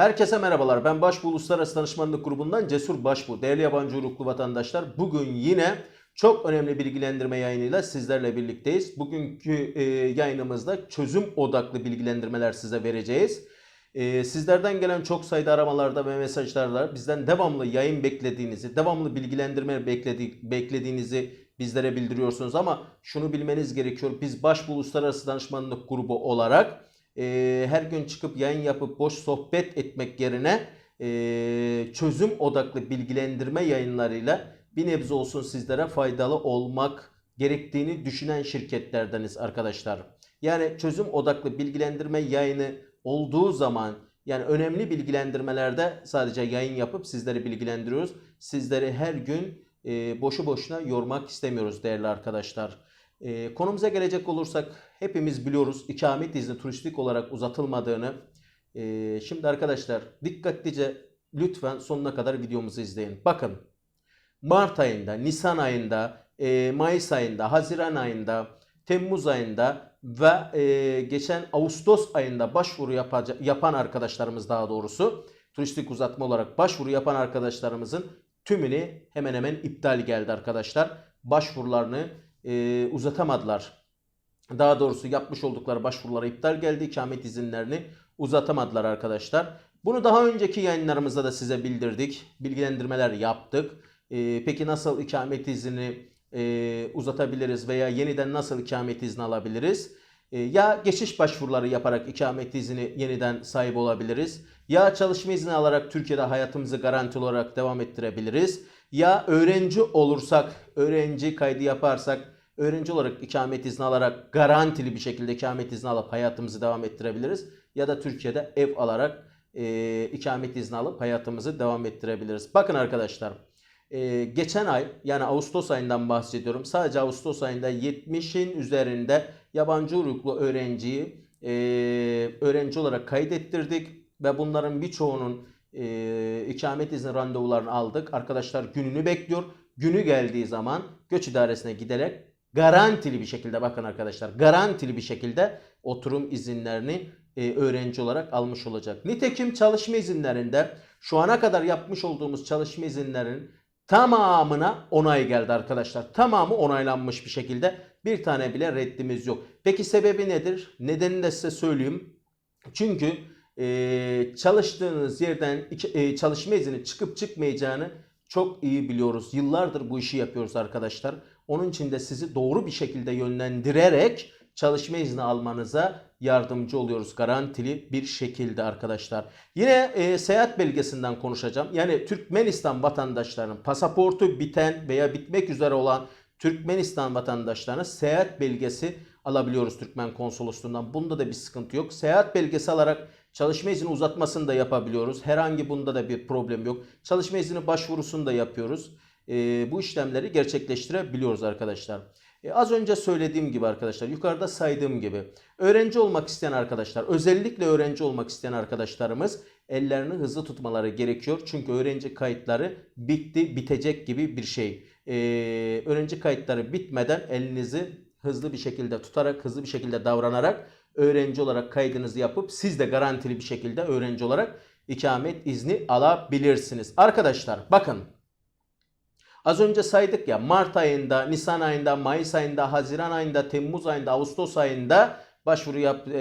Herkese merhabalar. Ben Başbu Uluslararası Danışmanlık Grubu'ndan Cesur Başbu. Değerli yabancı uyruklu vatandaşlar, bugün yine çok önemli bilgilendirme yayınıyla sizlerle birlikteyiz. Bugünkü e, yayınımızda çözüm odaklı bilgilendirmeler size vereceğiz. E, sizlerden gelen çok sayıda aramalarda ve mesajlarda bizden devamlı yayın beklediğinizi, devamlı bilgilendirme bekledi, beklediğinizi bizlere bildiriyorsunuz. Ama şunu bilmeniz gerekiyor. Biz Başbu Uluslararası Danışmanlık Grubu olarak e, her gün çıkıp yayın yapıp boş sohbet etmek yerine e, çözüm odaklı bilgilendirme yayınlarıyla bir nebze olsun sizlere faydalı olmak gerektiğini düşünen şirketlerdeniz arkadaşlar. Yani çözüm odaklı bilgilendirme yayını olduğu zaman yani önemli bilgilendirmelerde sadece yayın yapıp sizleri bilgilendiriyoruz. Sizleri her gün e, boşu boşuna yormak istemiyoruz değerli arkadaşlar. E, konumuza gelecek olursak hepimiz biliyoruz ikamet izni turistik olarak uzatılmadığını. E, şimdi arkadaşlar dikkatlice lütfen sonuna kadar videomuzu izleyin. Bakın Mart ayında, Nisan ayında, e, Mayıs ayında, Haziran ayında, Temmuz ayında ve e, geçen Ağustos ayında başvuru yapan arkadaşlarımız daha doğrusu turistik uzatma olarak başvuru yapan arkadaşlarımızın tümünü hemen hemen iptal geldi arkadaşlar. Başvurularını e, uzatamadılar. Daha doğrusu yapmış oldukları başvurulara iptal geldi. İkamet izinlerini uzatamadılar arkadaşlar. Bunu daha önceki yayınlarımızda da size bildirdik. Bilgilendirmeler yaptık. E, peki nasıl ikamet izni e, uzatabiliriz veya yeniden nasıl ikamet izni alabiliriz? E, ya geçiş başvuruları yaparak ikamet izni yeniden sahip olabiliriz. Ya çalışma izni alarak Türkiye'de hayatımızı garanti olarak devam ettirebiliriz. Ya öğrenci olursak, öğrenci kaydı yaparsak, öğrenci olarak ikamet izni alarak garantili bir şekilde ikamet izni alıp hayatımızı devam ettirebiliriz. Ya da Türkiye'de ev alarak e, ikamet izni alıp hayatımızı devam ettirebiliriz. Bakın arkadaşlar, e, geçen ay yani Ağustos ayından bahsediyorum. Sadece Ağustos ayında 70'in üzerinde yabancı uyruklu öğrenciyi e, öğrenci olarak kaydettirdik ve bunların birçoğunun e, ikamet izni randevularını aldık. Arkadaşlar gününü bekliyor. Günü geldiği zaman göç idaresine giderek garantili bir şekilde bakın arkadaşlar garantili bir şekilde oturum izinlerini e, öğrenci olarak almış olacak. Nitekim çalışma izinlerinde şu ana kadar yapmış olduğumuz çalışma izinlerinin tamamına onay geldi arkadaşlar. Tamamı onaylanmış bir şekilde bir tane bile reddimiz yok. Peki sebebi nedir? Nedenini de size söyleyeyim. Çünkü e, çalıştığınız yerden e, çalışma izni çıkıp çıkmayacağını çok iyi biliyoruz. Yıllardır bu işi yapıyoruz arkadaşlar. Onun için de sizi doğru bir şekilde yönlendirerek çalışma izni almanıza yardımcı oluyoruz garantili bir şekilde arkadaşlar. Yine e, seyahat belgesinden konuşacağım. Yani Türkmenistan vatandaşlarının pasaportu biten veya bitmek üzere olan Türkmenistan vatandaşlarına seyahat belgesi alabiliyoruz Türkmen konsolosluğundan. Bunda da bir sıkıntı yok. Seyahat belgesi alarak çalışma izni uzatmasını da yapabiliyoruz. Herhangi bunda da bir problem yok. Çalışma izni başvurusunu da yapıyoruz. E, bu işlemleri gerçekleştirebiliyoruz arkadaşlar. E, az önce söylediğim gibi arkadaşlar, yukarıda saydığım gibi öğrenci olmak isteyen arkadaşlar, özellikle öğrenci olmak isteyen arkadaşlarımız ellerini hızlı tutmaları gerekiyor. Çünkü öğrenci kayıtları bitti, bitecek gibi bir şey. E, öğrenci kayıtları bitmeden elinizi hızlı bir şekilde tutarak, hızlı bir şekilde davranarak öğrenci olarak kaydınızı yapıp siz de garantili bir şekilde öğrenci olarak ikamet izni alabilirsiniz. Arkadaşlar bakın Az önce saydık ya Mart ayında, Nisan ayında, Mayıs ayında, Haziran ayında, Temmuz ayında, Ağustos ayında başvuru yap, e,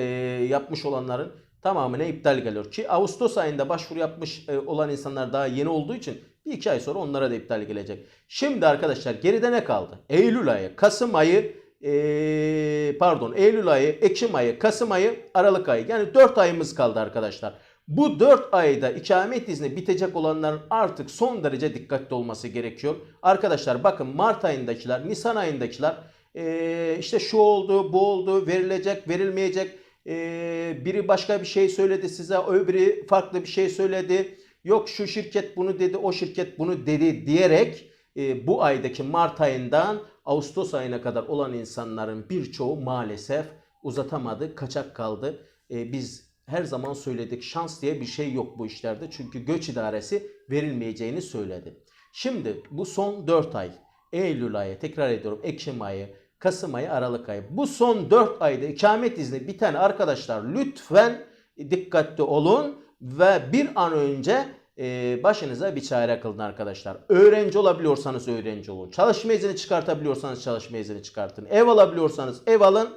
yapmış olanların tamamına iptal geliyor. Ki Ağustos ayında başvuru yapmış e, olan insanlar daha yeni olduğu için bir iki ay sonra onlara da iptal gelecek. Şimdi arkadaşlar geride ne kaldı? Eylül ayı, Kasım ayı, e, pardon Eylül ayı, Ekim ayı, Kasım ayı, Aralık ayı. Yani 4 ayımız kaldı arkadaşlar. Bu 4 ayda ikamet izni bitecek olanların artık son derece dikkatli olması gerekiyor. Arkadaşlar bakın Mart ayındakiler, Nisan ayındakiler ee, işte şu oldu, bu oldu, verilecek, verilmeyecek. Ee, biri başka bir şey söyledi size, öbürü farklı bir şey söyledi. Yok şu şirket bunu dedi, o şirket bunu dedi diyerek e, bu aydaki Mart ayından Ağustos ayına kadar olan insanların birçoğu maalesef uzatamadı, kaçak kaldı. E, biz her zaman söyledik şans diye bir şey yok bu işlerde. Çünkü göç idaresi verilmeyeceğini söyledi. Şimdi bu son 4 ay Eylül ayı tekrar ediyorum Ekim ayı Kasım ayı Aralık ayı bu son 4 ayda ikamet izni biten arkadaşlar lütfen dikkatli olun. ve bir an önce e, başınıza bir çare kılın arkadaşlar. Öğrenci olabiliyorsanız öğrenci olun. Çalışma izni çıkartabiliyorsanız çalışma izni çıkartın. Ev alabiliyorsanız ev alın.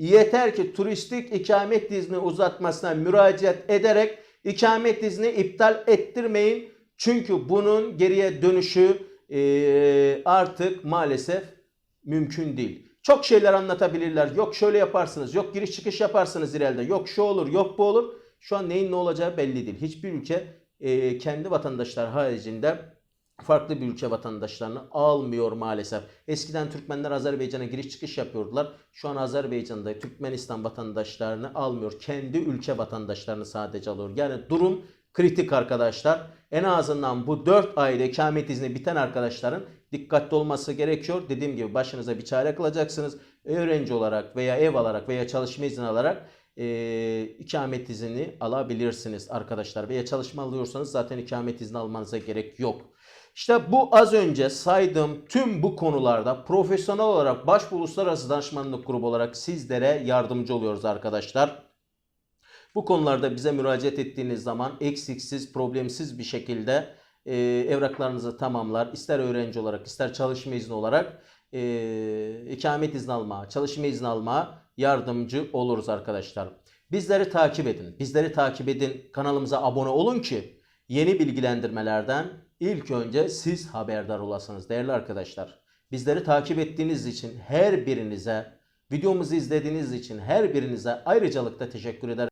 Yeter ki turistik ikamet izni uzatmasına müracaat ederek ikamet izni iptal ettirmeyin. Çünkü bunun geriye dönüşü e, artık maalesef mümkün değil. Çok şeyler anlatabilirler. Yok şöyle yaparsınız, yok giriş çıkış yaparsınız ileride, yok şu olur, yok bu olur. Şu an neyin ne olacağı belli değil. Hiçbir ülke e, kendi vatandaşlar haricinde farklı bir ülke vatandaşlarını almıyor maalesef. Eskiden Türkmenler Azerbaycan'a giriş çıkış yapıyordular. Şu an Azerbaycan'da Türkmenistan vatandaşlarını almıyor. Kendi ülke vatandaşlarını sadece alıyor. Yani durum kritik arkadaşlar. En azından bu 4 ayda ikamet izni biten arkadaşların dikkatli olması gerekiyor. Dediğim gibi başınıza bir çare kılacaksınız. Öğrenci olarak veya ev alarak veya çalışma izni alarak e, ikamet izni alabilirsiniz arkadaşlar. Veya çalışma alıyorsanız zaten ikamet izni almanıza gerek yok. İşte bu az önce saydığım tüm bu konularda profesyonel olarak Başbu Uluslararası Danışmanlık Grubu olarak sizlere yardımcı oluyoruz arkadaşlar. Bu konularda bize müracaat ettiğiniz zaman eksiksiz, problemsiz bir şekilde e, evraklarınızı tamamlar. İster öğrenci olarak, ister çalışma izni olarak e, ikamet izni alma, çalışma izni alma yardımcı oluruz arkadaşlar. Bizleri takip edin. Bizleri takip edin. Kanalımıza abone olun ki yeni bilgilendirmelerden ilk önce siz haberdar olasınız değerli arkadaşlar. Bizleri takip ettiğiniz için her birinize, videomuzu izlediğiniz için her birinize ayrıcalıkla teşekkür eder.